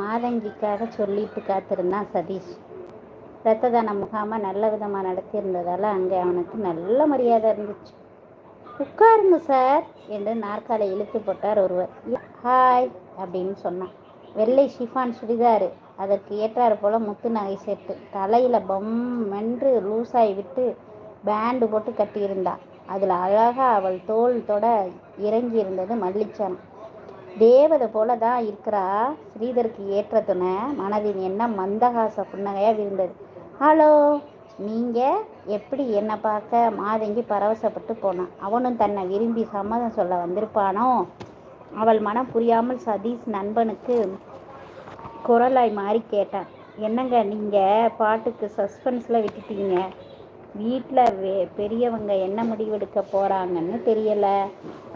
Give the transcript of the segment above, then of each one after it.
மாதங்கிக்காக சொல்லிட்டு காத்திருந்தான் சதீஷ். இரத்த தான முகாமை நல்ல விதமாக நடத்தியிருந்ததால் அங்கே அவனுக்கு நல்ல மரியாதை இருந்துச்சு. உட்காருங்க சார் என்று நாற்காலை இழுத்து போட்டார் ஒருவர். ஹாய் அப்படின்னு சொன்னான். வெள்ளை ஷிஃபான் சுடிதாரு. அதற்கு ஏற்றாறு போல் முத்து நகை செட்டு தலையில் பொம்மென்று லூசாய் விட்டு பேண்டு போட்டு கட்டியிருந்தா. அதில் அழகாக அவள் தோல் தொட இறங்கி இருந்தது மல்லிச்சான். தேவதை போல தான் இருக்கிறா? ஸ்ரீதருக்கு ஏற்ற துணை. மனதின் என்ன மந்தகாச புன்னகையாக விருந்தது. ஹலோ நீங்கள் எப்படி என்னை பார்க்க? மாதங்கி பரவசப்பட்டு போனான். அவனும் தன்னை விரும்பி சம்மதம் சொல்ல வந்திருப்பானோ? அவள் மனம் புரியாமல் சதீஷ் நண்பனுக்கு குரலாய் மாறி கேட்டான். என்னங்க நீங்கள் பாட்டுக்கு சஸ்பென்ஸில் விட்டுட்டீங்க. வீட்டில் வே பெரியவங்க என்ன முடிவெடுக்க போகிறாங்கன்னு தெரியலை.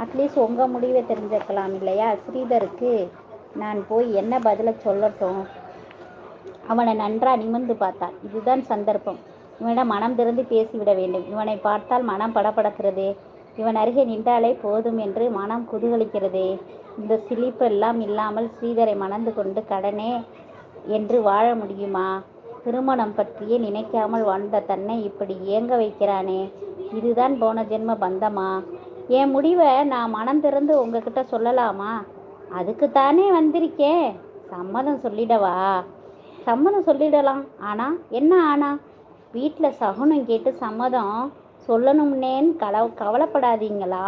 அட்லீஸ்ட் உங்கள் முடிவை தெரிஞ்சுக்கலாம் இல்லையா? ஸ்ரீதருக்கு நான் போய் என்ன பதிலை சொல்லட்டும்? அவனை நன்றாக நிமிர்ந்து பார்த்தான் இதுதான் சந்தர்ப்பம். இவனிடம் மனம் திறந்து பேசிவிட வேண்டும். இவனை பார்த்தால் மனம் படப்படுகிறது இவன் அருகே நின்றாலே போதும் என்று மனம் குதூகலிக்கிறது. இந்த சிலிப்பெல்லாம் இல்லாமல் ஸ்ரீதரை மணந்து கொண்டு கடனே என்று வாழ முடியுமா? திருமணம் பற்றியே நினைக்காமல் வாழ்ந்த தன்னை இப்படி ஏங்க வைக்கிறானே? இதுதான் போன ஜென்ம பந்தமா? என் முடிவை நான் மனம் திறந்து உங்ககிட்ட சொல்லலாமா? அதுக்குத்தானே வந்திருக்கேன் சம்மதம் சொல்லிடவா? சம்மதம் சொல்லிடலாம். ஆனால் என்ன ஆனா? வீட்டில் சகுனம் கேட்டு சம்மதம் சொல்லணும்னேன்னு கல கவலைப்படாதீங்களா?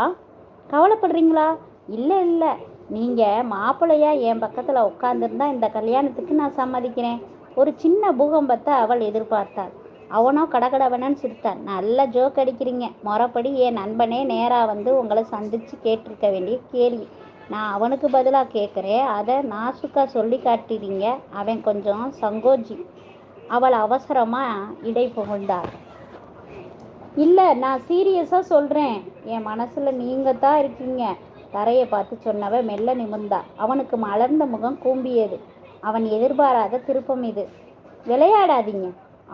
கவலைப்படுறீங்களா? இல்லை இல்லை. நீங்கள் மாப்பிள்ளையாக என் பக்கத்தில் உட்காந்துருந்தா இந்த கல்யாணத்துக்கு நான் சம்மதிக்கிறேன். ஒரு சின்ன பூகம்பத்தை அவள் எதிர்பார்த்தாள். அவனோ கடகடவனன்னு சிரித்தான் நல்ல ஜோக் அடிக்கிறீங்க. மொறப்படி என் நண்பனே நேராக வந்து உங்களை சந்தித்து கேட்டிருக்க வேண்டிய கேள்வி. நான் அவனுக்கு பதிலாக கேட்குறேன். அதை நாசுக்கா சொல்லி காட்டிடுங்க அவன் கொஞ்சம் சங்கோஜி. அவள் அவசரமாக இடை புகழ்ந்தாள் இல்லை நான் சீரியஸாக சொல்கிறேன் என் மனசில் நீங்கள் தான் இருக்கீங்க. தரையை பார்த்து சொன்னவன் மெல்ல நிமிர்ந்தா. அவனுக்கு மலர்ந்த முகம் கூம்பியது. அவன் எதிர்பாராத திருப்பம் இது. விளையாடாதீங்க.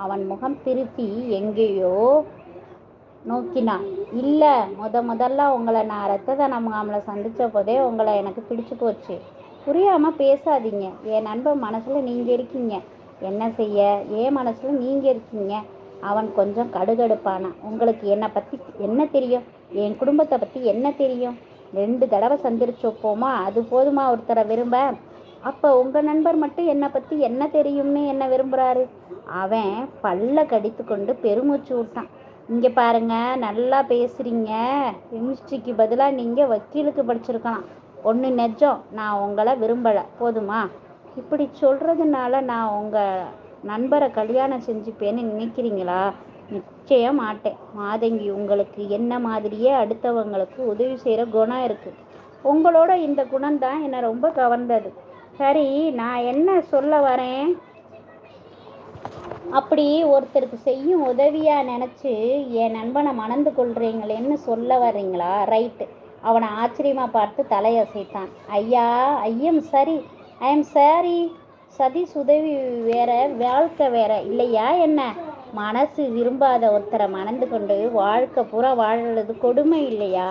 அவன் முகம் திருப்பி எங்கேயோ நோக்கினான். இல்லை முத முதல்ல உங்களை நான் ரத்த தான முகாமில் சந்தித்த போதே உங்களை எனக்கு பிடிச்சு போச்சு. புரியாமல் பேசாதீங்க. என் நண்பன் மனசில் நீங்கள் இருக்கீங்க. என்ன செய்ய? என் மனசில் நீங்கள் இருக்கீங்க. அவன் கொஞ்சம் கடுகடுப்பானான் உங்களுக்கு என்னை பற்றி என்ன தெரியும்? என் குடும்பத்தை பற்றி என்ன தெரியும்? ரெண்டு தடவை சந்திரிச்சோப்போமா அது போதுமா? ஒருத்தரை விரும்ப? அப்போ உங்கள் நண்பர் மட்டும் என்னை பற்றி என்ன தெரியும்னு என்ன விரும்புகிறாரு அவன் பல்ல கடித்து கொண்டு பெருமூச்சு விட்டான். இங்கே பாருங்க நல்லா பேசுகிறீங்க கெமிஸ்ட்ரிக்கு பதிலாக நீங்கள் வக்கீலுக்கு படிச்சிருக்கலாம். ஒன்று நெஜம் நான் உங்களை விரும்பலை. போதுமா? இப்படி சொல்கிறதுனால நான் உங்கள் நண்பரை கல்யாணம் செஞ்சுப்பேன்னு நினைக்கிறீங்களா? நிச்சயம் மாட்டேன். மாதங்கி உங்களுக்கு என்ன மாதிரியே அடுத்தவங்களுக்கு உதவி செய்கிற குணம் இருக்குது உங்களோட இந்த குணம் தான் என்னை ரொம்ப கவர்ந்தது. சரி நான் என்ன சொல்ல வரேன்? அப்படி ஒருத்தருக்கு செய்யும் உதவியாக நினச்சி என் நண்பனை மணந்து கொள்கிறீங்களேன்னு சொல்ல வர்றீங்களா ரைட்டு அவனை ஆச்சரியமாக பார்த்து தலையசைத்தான். ஐயா ஐயம் சரி. ஐ எம் சாரி சதீஷ் உதவி வேற வாழ்க்கை வேற. இல்லையா என்ன? மனசு விரும்பாத ஒருத்தரை மணந்து கொண்டு வாழ்க்கை பூரா வாழறது கொடுமை இல்லையா?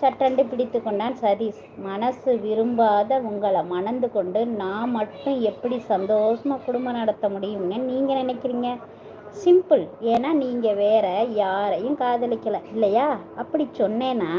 சட்டண்டு பிடித்து கொண்டான் சதீஷ். மனசு விரும்பாத உங்களை மணந்து கொண்டு நான் மட்டும் எப்படி சந்தோஷமாக குடும்பம் நடத்த முடியும்னு நீங்கள் நினைக்கிறீங்க? சிம்பிள். ஏன்னா நீங்கள் வேற யாரையும் காதலிக்கலை. இல்லையா? அப்படி சொன்னேன்னா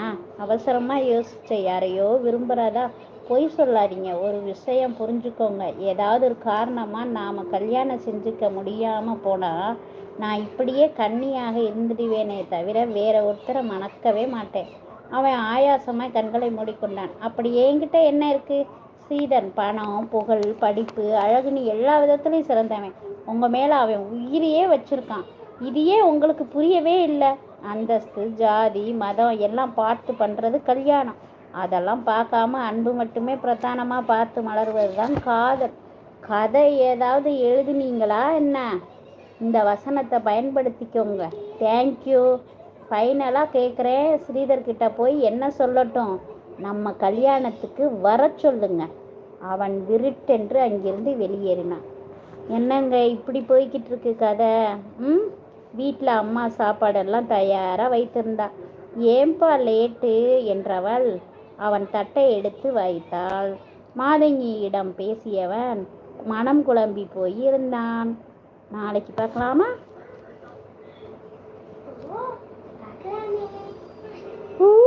அவசரமாக யோசிச்ச யாரையோ விரும்புகிறதா பொய் சொல்லாதீங்க. ஒரு விஷயம் புரிஞ்சுக்கோங்க. ஏதாவது ஒரு காரணமாக நாம் கல்யாணம் செஞ்சுக்க முடியாமல் போனால் நான் இப்படியே கண்ணியாக இருந்துடுவேனே தவிர வேற ஒருத்தரை மணக்கவே மாட்டேன். அவன் ஆயாசமாக கண்களை மூடிக்கொண்டான். அப்படி என்கிட்ட என்ன இருக்குது சீதன் பணம் புகழ் படிப்பு அழகுன்னு எல்லா விதத்துலையும் சிறந்தவன். உங்கள் மேலே அவன் உயிரையே வச்சுருக்கான். இதையே உங்களுக்கு புரியவே இல்லை. அந்தஸ்து ஜாதி மதம் எல்லாம் பார்த்து பண்ணுறது கல்யாணம். அதெல்லாம் பார்க்காம அன்பு மட்டுமே பிரதானமாக பார்த்து மலர்வது தான் காதல். கதை ஏதாவது எழுதுனீங்களா என்ன? இந்த வசனத்தை பயன்படுத்திக்கோங்க. தேங்க்யூ ஃபைனலாக கேட்குறேன் ஸ்ரீதர்கிட்ட போய் என்ன சொல்லட்டும்? நம்ம கல்யாணத்துக்கு வர சொல்லுங்க. அவன் விருட்டென்று அங்கிருந்து வெளியேறினான். என்னங்க இப்படி போய்கிட்டு இருக்கு கதை? ம்? வீட்டில் அம்மா சாப்பாடெல்லாம் தயாராக வைத்திருந்தா. ஏன்பா லேட்டு என்றவள் அவன் தட்டை எடுத்து வைத்தாள். மாதங்கியிடம் பேசியவன் மனம் குழம்பி போயிருந்தான். நாளைக்கு பார்க்கலாமா? Ooh.